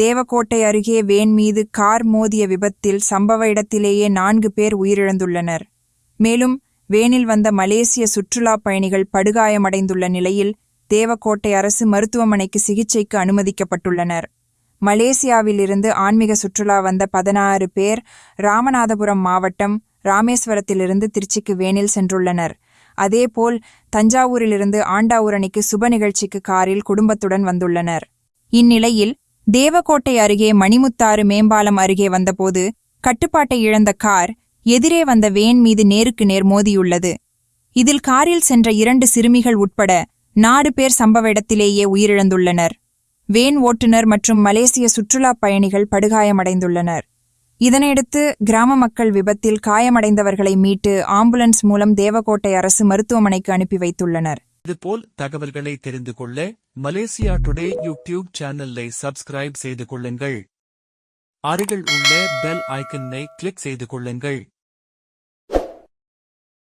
தேவக்கோட்டை அருகே வேன் மீது கார் மோதிய விபத்தில் சம்பவ இடத்திலேயே நான்கு பேர் உயிரிழந்துள்ளனர். மேலும் வேனில் வந்த மலேசிய சுற்றுலா பயணிகள் படுகாயமடைந்துள்ள நிலையில் தேவக்கோட்டை அரசு மருத்துவமனைக்கு சிகிச்சைக்கு அனுமதிக்கப்பட்டுள்ளனர். மலேசியாவிலிருந்து ஆன்மீக சுற்றுலா வந்த பதினாறு பேர் ராமநாதபுரம் மாவட்டம் ராமேஸ்வரத்திலிருந்து திருச்சிக்கு வேனில் சென்றுள்ளனர். அதேபோல் தஞ்சாவூரிலிருந்து ஆண்டாவூரணிக்கு சுப நிகழ்ச்சிக்கு காரில் குடும்பத்துடன் வந்துள்ளனர். இந்நிலையில் தேவக்கோட்டை அருகே மணிமுத்தாறு மேம்பாலம் அருகே வந்தபோது கட்டுப்பாட்டை இழந்த கார் எதிரே வந்த வேன் மீது நேருக்கு நேர் மோதியுள்ளது. இதில் காரில் சென்ற இரண்டு சிறுமிகள் உட்பட நாடு பேர் சம்பவ இடத்திலேயே உயிரிழந்துள்ளனர். வேன் ஓட்டுநர் மற்றும் மலேசிய சுற்றுலாப் பயணிகள் படுகாயமடைந்துள்ளனர். இதனையடுத்து கிராம மக்கள் விபத்தில் காயமடைந்தவர்களை மீட்டு ஆம்புலன்ஸ் மூலம் தேவக்கோட்டை அரசு மருத்துவமனைக்கு அனுப்பி வைத்துள்ளனர். இதுபோல் தகவல்களை தெரிந்து கொள்ள மலேசியா டுடே யூடியூப் சேனலை சப்ஸ்கிரைப் செய்து கொள்ளுங்கள். அருகில் உள்ள பெல் ஐக்கனை கிளிக் செய்து கொள்ளுங்கள்.